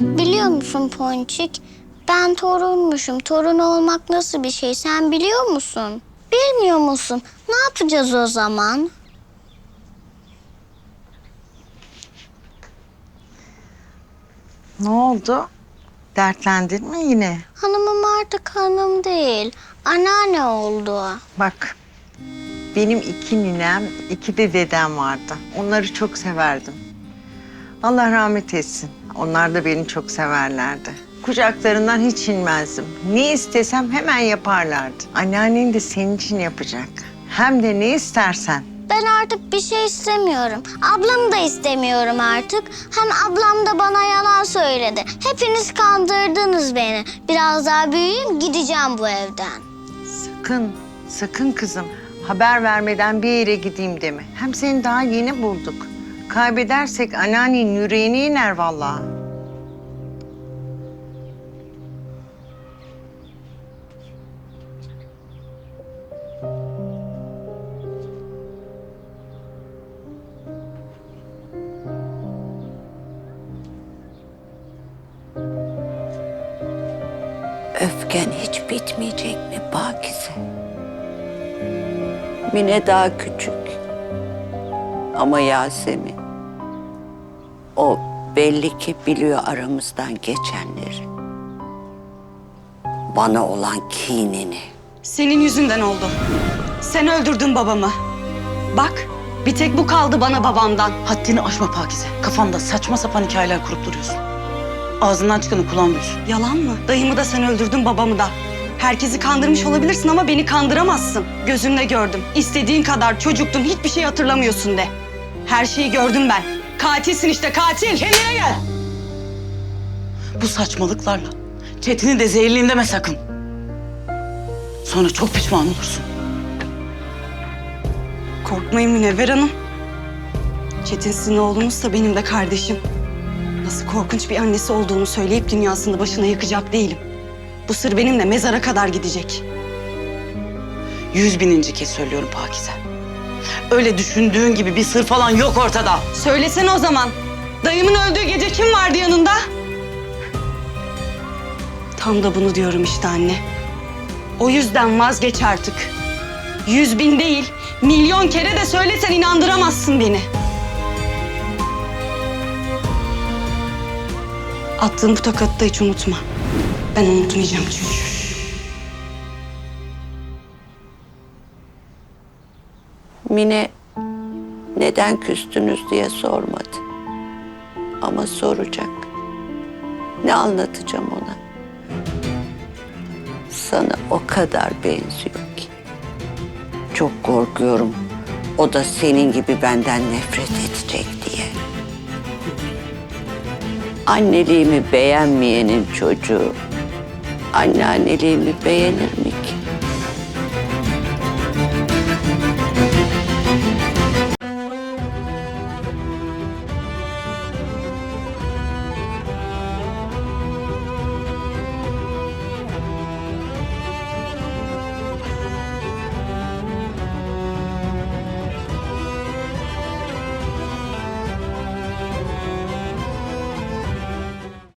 Biliyor musun Ponçik? Ben torunmuşum. Torun olmak nasıl bir şey sen biliyor musun? Bilmiyor musun? Ne yapacağız o zaman? Ne oldu? Dertlendin mi yine? Hanımım artık hanım değil. Anneanne oldu. Bak, benim iki ninem, iki de dedem vardı. Onları çok severdim. Allah rahmet etsin. Onlar da beni çok severlerdi. Kucaklarından hiç inmezdim. Ne istesem hemen yaparlardı. Anneannen de senin için yapacak. Hem de ne istersen. Ben artık bir şey istemiyorum. Ablamı da istemiyorum artık. Hem ablam da bana yalan söyledi. Hepiniz kandırdınız beni. Biraz daha büyüyeyim gideceğim bu evden. Sakın, sakın kızım. Haber vermeden bir yere gideyim deme. Hem seni daha yeni bulduk. Kaybedersek anneannenin yüreğine iner vallahi. Öfken hiç bitmeyecek mi Pakize? Mine daha küçük. Ama Yasemin... O belli ki biliyor aramızdan geçenleri. Bana olan kinini. Senin yüzünden oldu. Sen öldürdün babamı. Bak, bir tek bu kaldı bana babamdan. Haddini aşma Pakize. Kafanda saçma sapan hikayeler kurup duruyorsun. Ağzından çıkanı kulağın duysun. Yalan mı? Dayımı da sen öldürdün, babamı da. Herkesi kandırmış olabilirsin ama beni kandıramazsın. Gözümle gördüm. İstediğin kadar çocuktun, hiçbir şey hatırlamıyorsun de. Her şeyi gördüm ben. Katilsin işte, katil. Kendine gel. Bu saçmalıklarla Çetin'i de zehirleyeyim deme sakın. Sonra çok pişman olursun. Korkmayın Münevver Hanım. Çetin sizin oğlunuzsa benim de kardeşim. Nasıl korkunç bir annesi olduğunu söyleyip dünyasını başına yıkacak değilim. Bu sır benimle mezara kadar gidecek. Yüz bininci kez söylüyorum Pakize. Öyle düşündüğün gibi bir sır falan yok ortada. Söylesene o zaman. Dayımın öldüğü gece kim vardı yanında? Tam da bunu diyorum işte anne. O yüzden vazgeç artık. Yüz bin değil, milyon kere de söylesen inandıramazsın beni. Attığın bu takatı da hiç unutma. Ben unutmayacağım çünkü. Mine neden küstünüz diye sormadı. Ama soracak. Ne anlatacağım ona? Sana o kadar benziyor ki. Çok korkuyorum. O da senin gibi benden nefret edecek diye. Anneliğimi beğenmeyenin çocuğu anneanneliğimi beğenir mi ki?